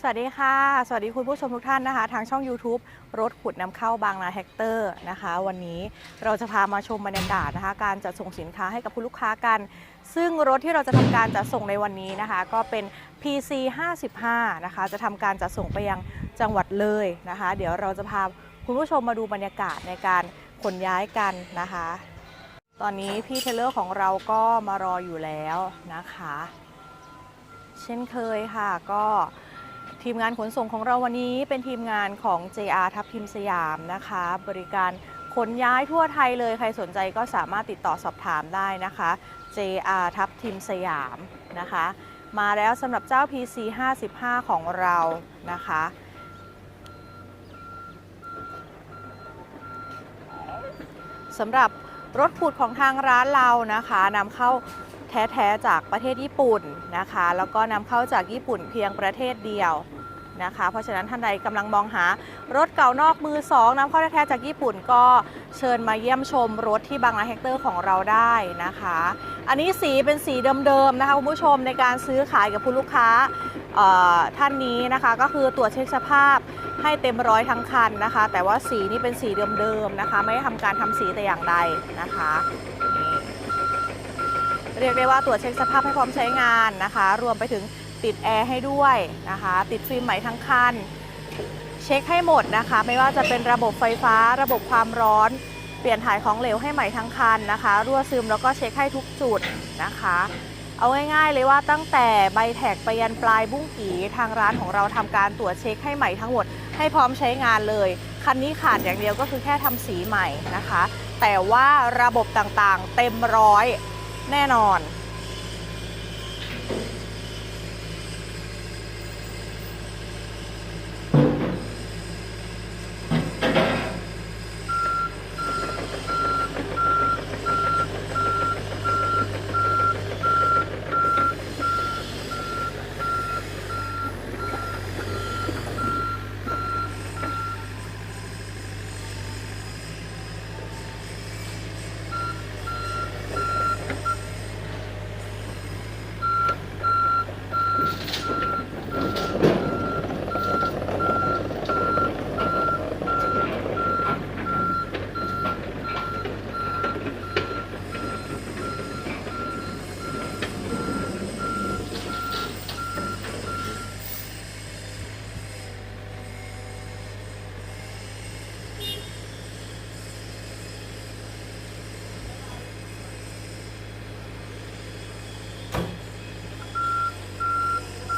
สวัสดีค่ะ สวัสดีคุณผู้ชมทุกท่านนะคะ ทางช่อง YouTube รถขุดนำเข้าบางนาแฮกเตอร์นะคะ วันนี้เราจะพามาชมบรรยากาศนะคะ การจัดส่งสินค้าให้กับผู้ลูกค้ากัน ซึ่งรถที่เราจะทำการจัดส่งในวันนี้นะคะ ก็เป็น PC 55นะคะ จะทำการจัดส่งไปยังจังหวัดเลยนะคะ เดี๋ยวเราจะพาคุณผู้ชมมาดูบรรยากาศในการขนย้ายกันนะคะ ตอนนี้พี่เทเลอร์ของเราก็มารออยู่แล้วนะคะ เช่นเคยค่ะก็ ทีมงานขนส่งของเราวันนี้เป็นทีมงานของ JR ทับทิมสยามนะคะ บริการขนย้ายทั่วไทยเลยใครสนใจก็สามารถติดต่อสอบถามได้นะคะ JR ทับทิมสยามนะคะ มาแล้วสำหรับเจ้า PC 55 ของเรานะคะ สำหรับรถขุดของทางร้านเรานะคะนำเข้าแท้ ๆ จากประเทศญี่ปุ่นนะคะ แล้วก็นำเข้าจากญี่ปุ่นเพียงประเทศเดียว นะคะ เพราะฉะนั้นท่านใดกำลังมองหารถเก่านอกมือสองนำเข้าแท้ๆจากญี่ปุ่นก็เชิญมาเยี่ยมชมรถที่บางนาแฮกเตอร์ของเราได้นะคะ อันนี้สีเป็นสีเดิมๆนะคะคุณผู้ชมในการซื้อขายกับผู้ลูกค้าท่านนี้นะคะก็คือตรวจเช็คสภาพให้เต็มร้อยทั้งคันนะคะ แต่ว่าสีนี่เป็นสีเดิมๆนะคะ ไม่ได้ทำการทำสีแต่อย่างใดนะคะเรียกได้ว่าตรวจเช็คสภาพให้พร้อมใช้งานนะคะ รวมไปถึง ติดแอร์ให้ด้วยนะคะ ติดฟิล์มใหม่ทั้งคัน เช็คให้หมดนะคะ ไม่ว่าจะเป็นระบบไฟฟ้า ระบบความร้อน เปลี่ยนถ่ายของเหลวให้ใหม่ทั้งคันนะคะ รั่วซึมแล้วก็เช็คให้ทุกจุดนะคะ เอาง่ายๆเลยว่าตั้งแต่ใบแท็กไปยันปลายบุ้งกีทางร้านของเราทำการตรวจเช็คให้ใหม่ทั้งหมด ให้พร้อมใช้งานเลย คันนี้ขาดอย่างเดียวก็คือแค่ทำสีใหม่นะคะ แต่ว่าระบบต่างๆ เต็มร้อยแน่นอน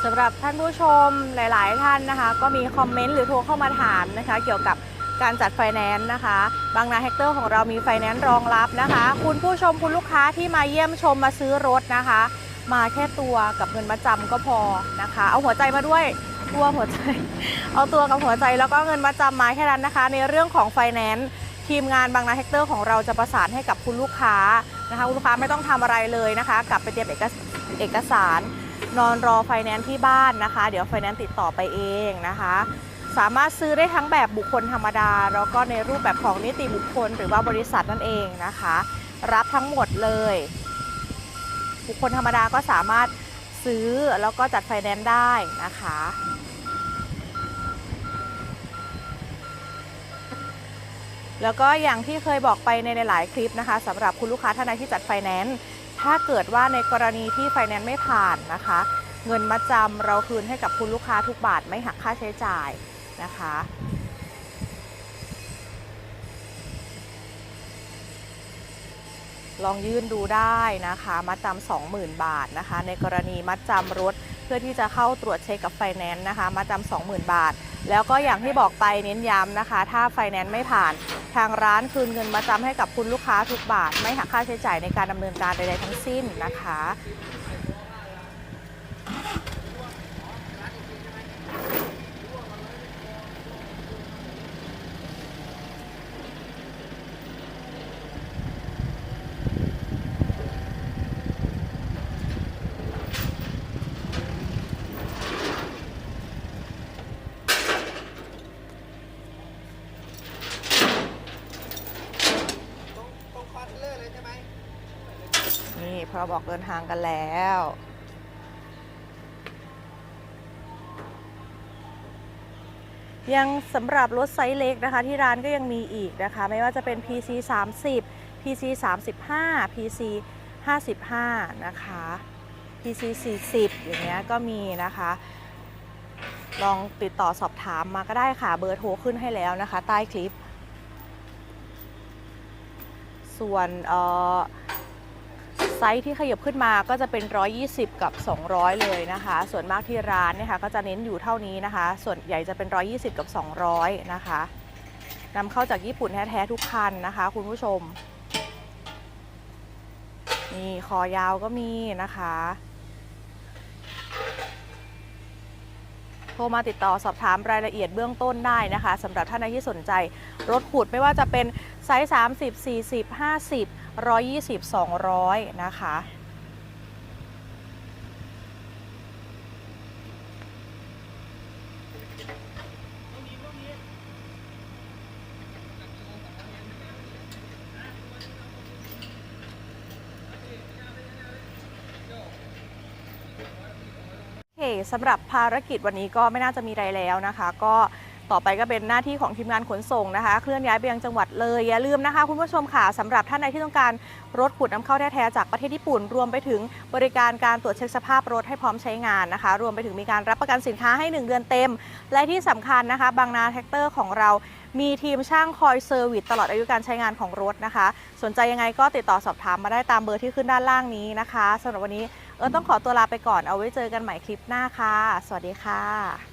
สำหรับท่านผู้ชมหลาย ๆ ท่านนะคะ ก็มีคอมเมนต์หรือโทรเข้ามาถามนะคะ เกี่ยวกับการจัดไฟแนนซ์นะคะ บางนาแฮกเตอร์ของเรามีไฟแนนซ์รองรับนะคะ คุณผู้ชมคุณลูกค้าที่มาเยี่ยมชมมาซื้อรถนะคะ มาแค่ตัวกับเงินมาจำก็พอนะคะ เอาหัวใจมาด้วยตัวหัวใจ เอาตัวกับหัวใจแล้วก็เงินมาจำมาแค่นั้นนะคะ ในเรื่องของไฟแนนซ์ทีมงานบางนาแฮกเตอร์ของเราจะประสานให้กับคุณลูกค้านะคะคุณลูกค้าไม่ต้องทำอะไรเลยนะคะ กลับไปเตรียมเอกสเอกสาร นอนรอไฟแนนซ์ที่บ้านนะคะ เดี๋ยวไฟแนนซ์ติดต่อไปเองนะคะ สามารถซื้อได้ทั้งแบบบุคคลธรรมดา แล้วก็ในรูปแบบของนิติบุคคลหรือว่าบริษัทนั่นเองนะคะ รับทั้งหมดเลย บุคคลธรรมดาก็สามารถซื้อแล้วก็จัดไฟแนนซ์ได้นะคะแล้วก็อย่างที่เคยบอกไปในหลาย ๆ คลิปนะคะสำหรับคุณลูกค้าท่านใดที่จัดไฟแนนซ์ ถ้าเกิดว่าในกรณีที่ไฟแนนซ์ไม่ผ่านนะคะ เงินมัดจำเราคืนให้กับคุณลูกค้าทุกบาทไม่หักค่าใช้จ่ายนะคะลองยื่นดูได้นะคะมัดจำ20,000บาทนะคะ ในกรณีมัดจำรถเพื่อที่จะเข้าตรวจเช็คกับไฟแนนซ์นะคะมัดจำ20,000บาท แล้วก็อย่างที่บอกไปเน้นย้ำนะคะ ถ้าไฟแนนซ์ไม่ผ่าน ทางร้านคืนเงินมาจำให้กับคุณลูกค้าทุกบาท ไม่หักค่าใช้จ่ายในการดำเนินการใดๆทั้งสิ้นนะคะ นี่พอบอกเดินทางกันแล้ว ยังสำหรับรถไซส์เล็กนะคะ ที่ร้านก็ยังมีอีกนะคะ ไม่ว่าจะเป็น PC 30 PC 35 PC 55 นะคะ PC 40 อย่างเงี้ยก็มีนะคะ ลองติดต่อสอบถามมาก็ได้ค่ะ เบอร์โทรขึ้นให้แล้วนะคะ ใต้คลิป ส่วนไซส์ที่ขยับขึ้นมาก็จะเป็น 120 กับ 200 เลยนะคะ ส่วนมากที่ร้านเนี่ยค่ะก็จะเน้นอยู่เท่านี้นะคะ ส่วนใหญ่จะเป็น 120 กับ 200 นะคะนำเข้าจากญี่ปุ่นแท้ๆทุกคันนะคะ คุณผู้ชม นี่คอยาวก็มีนะคะ โทรมาติดต่อสอบถามรายละเอียดเบื้องต้นได้นะคะสำหรับท่านใดที่สนใจรถขุดไม่ว่าจะเป็น ไซส์30 40 50 120 200 นะคะโอเคสำหรับภารกิจวันนี้ก็ไม่น่าจะมีอะไรแล้วนะคะ ก็ ต่อไปก็เป็นหน้าที่ของทีมงานขนส่งนะคะ เคลื่อนย้ายไปยังจังหวัดเลย อย่าลืมนะคะคุณผู้ชมค่ะสำหรับท่านใดที่ต้องการรถขุดน้ำเข้าแท้ๆจากประเทศญี่ปุ่น รวมไปถึงบริการการตรวจเช็คสภาพรถให้พร้อมใช้งานนะคะ รวมไปถึงมีการรับประกันสินค้าให้ 1 เดือนเต็ม และที่สำคัญนะคะ บางนาแท็กเตอร์ของเรามีทีมช่างคอยเซอร์วิสตลอดอายุการใช้งานของรถนะคะ สนใจยังไงก็ติดต่อสอบถามมาได้ตามเบอร์ที่ขึ้นด้านล่างนี้นะคะสำหรับวันนี้เอิญต้องขอตัวลาไปก่อนเอาไว้เจอกันใหม่คลิปหน้าค่ะ สวัสดีค่ะ